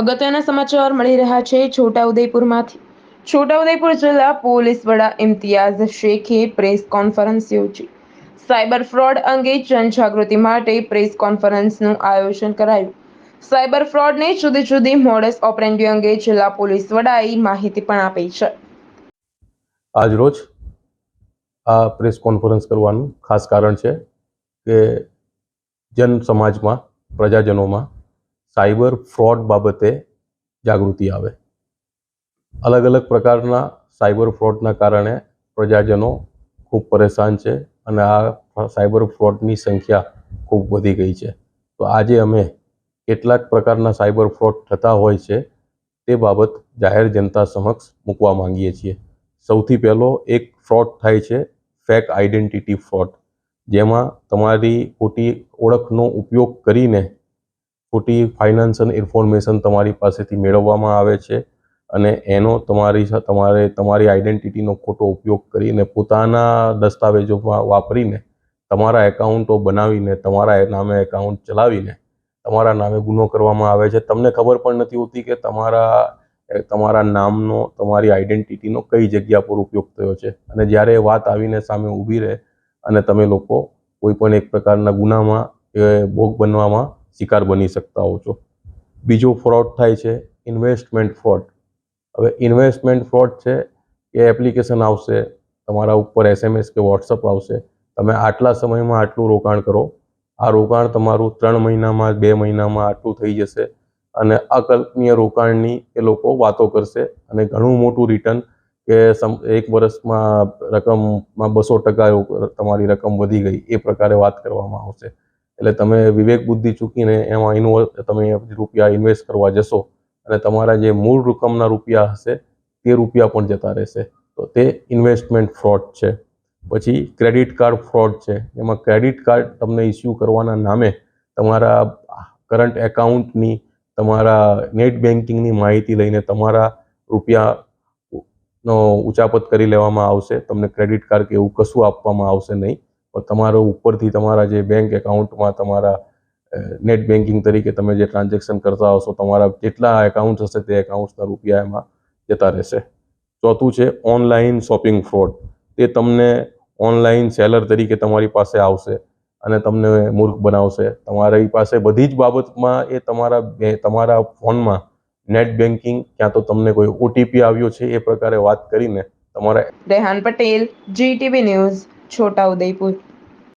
અગત્યના સમાચાર મળી રહ્યા છે છોટાઉદેપુરમાંથી. છોટાઉદેપુર જિલ્લા પોલીસ વડા ઇમ્તિયાઝ શેખે પ્રેસ કોન્ફરન્સ યોજી. સાયબર ફ્રોડ અંગે જનજાગૃતિ માટે પ્રેસ કોન્ફરન્સનું આયોજન કરાયું. સાયબર ફ્રોડને જુદી જુદી મોડસ ઓપરેન્ડી અંગે જિલ્લા પોલીસ વડાએ માહિતી પણ આપી છે. આજરોજ આ પ્રેસ કોન્ફરન્સ કરવાનું ખાસ કારણ છે કે જન સમાજમાં, પ્રજાજનોમાં સાયબર ફ્રોડ બાબતે જાગૃતિ આવે. અલગ અલગ પ્રકારના સાયબર ફ્રોડના કારણે પ્રજાજનો ખૂબ પરેશાન છે અને આ સાયબર ફ્રોડની સંખ્યા ખૂબ વધી ગઈ છે. તો આજે અમે કેટલાક પ્રકારના સાયબર ફ્રોડ થતા હોય છે તે બાબત જાહેર જનતા સમક્ષ મૂકવા માંગીએ છીએ. સૌથી પહેલો એક ફ્રોડ થાય છે ફેક આઈડેન્ટિટી ફ્રોડ. જેમાં તમારી ખોટી ઓળખનો ઉપયોગ કરીને ખોટી ફાઇનાન્શિયલ ઇન્ફોર્મેશન તમારી પાસેથી મેળવવામાં આવે છે અને એનો તમારી તમારે, તમારી આઈડેન્ટિટીનો ખોટો ઉપયોગ કરીને પોતાના દસ્તાવેજોમાં વાપરીને તમારા એકાઉન્ટો બનાવીને, તમારા નામે એકાઉન્ટ ચલાવીને તમારા નામે ગુનો કરવામાં આવે છે. તમને ખબર પણ નથી હોતી કે તમારા તમારા નામનો, તમારી આઈડેન્ટિટીનો કઈ જગ્યા પર ઉપયોગ થયો છે. અને જ્યારે વાત આવીને સામે ઊભી રહે અને તમે લોકો કોઈ પણ એક પ્રકારના ગુનામાં ભોગ બનવામાં શિકાર બની શકતા હો છો. બીજો ફ્રોડ થાય છે ઇન્વેસ્ટમેન્ટ ફ્રોડ હવે ઇન્વેસ્ટમેન્ટ ફ્રોડ છે, એ એપ્લિકેશન આવશે, તમારા ઉપર એસએમએસ કે વોટ્સઅપ આવશે. તમે આટલા સમયમાં આટલું રોકાણ કરો. આ રોકાણ તમારું ત્રણ મહિનામાં, બે મહિનામાં આટલું થઈ જશે અને અકલ્પનીય રોકાણની એ લોકો વાતો કરશે અને ઘણું મોટું રિટર્ન કે એક વર્ષમાં રકમમાં બસો ટકા તમારી રકમ વધી ગઈ, એ પ્રકારે વાત કરવામાં આવશે. એટલે તમે વિવેક બુદ્ધિ ચૂકીને એમાં ઇન્વોલ્વ તમે રૂપિયા ઇન્વેસ્ટ કરવા જશો અને તમારા જે મૂળ રકમના રૂપિયા હશે, તે રૂપિયા પણ જતા રહેશે. તો તે ઇન્વેસ્ટમેન્ટ ફ્રોડ છે. પછી ક્રેડિટ કાર્ડ ફ્રોડ છે. એમાં ક્રેડિટ કાર્ડ તમને ઇસ્યુ કરવાના નામે તમારા કરંટ એકાઉન્ટની તમારા નેટ બેન્કિંગની માહિતી લઈને તમારા રૂપિયા નો ઉચાપત કરી લેવામાં આવશે. તમને ક્રેડિટ કાર્ડ કે એવું કશું આપવામાં આવશે નહીં. તમારો ઉપરથી તમારા જે બેંક એકાઉન્ટમાં તમારા નેટ બેન્કિંગ તરીકે તમે જે ટ્રાન્ઝેક્શન કરતા હશો, તમારા જેટલા એકાઉન્ટ હશે તે એકાઉન્ટ્સના રૂપિયા એમાં જતા રહેશે. ચોથું છે ઓનલાઈન શોપિંગ ફ્રોડ તે તમને ઓનલાઈન સેલર તરીકે તમારી પાસે આવશે અને તમને મૂર્ખ બનાવશે. તમારી પાસે બધી જ બાબતમાં એ તમારા તમારા ફોનમાં નેટ બેન્કિંગ ક્યાં તો તમને કોઈ ઓટીપી આવ્યો છે એ પ્રકારે વાત કરીને તમારા રેહાન પટેલ જીટીવી ન્યૂઝ છોટાઉદેપુર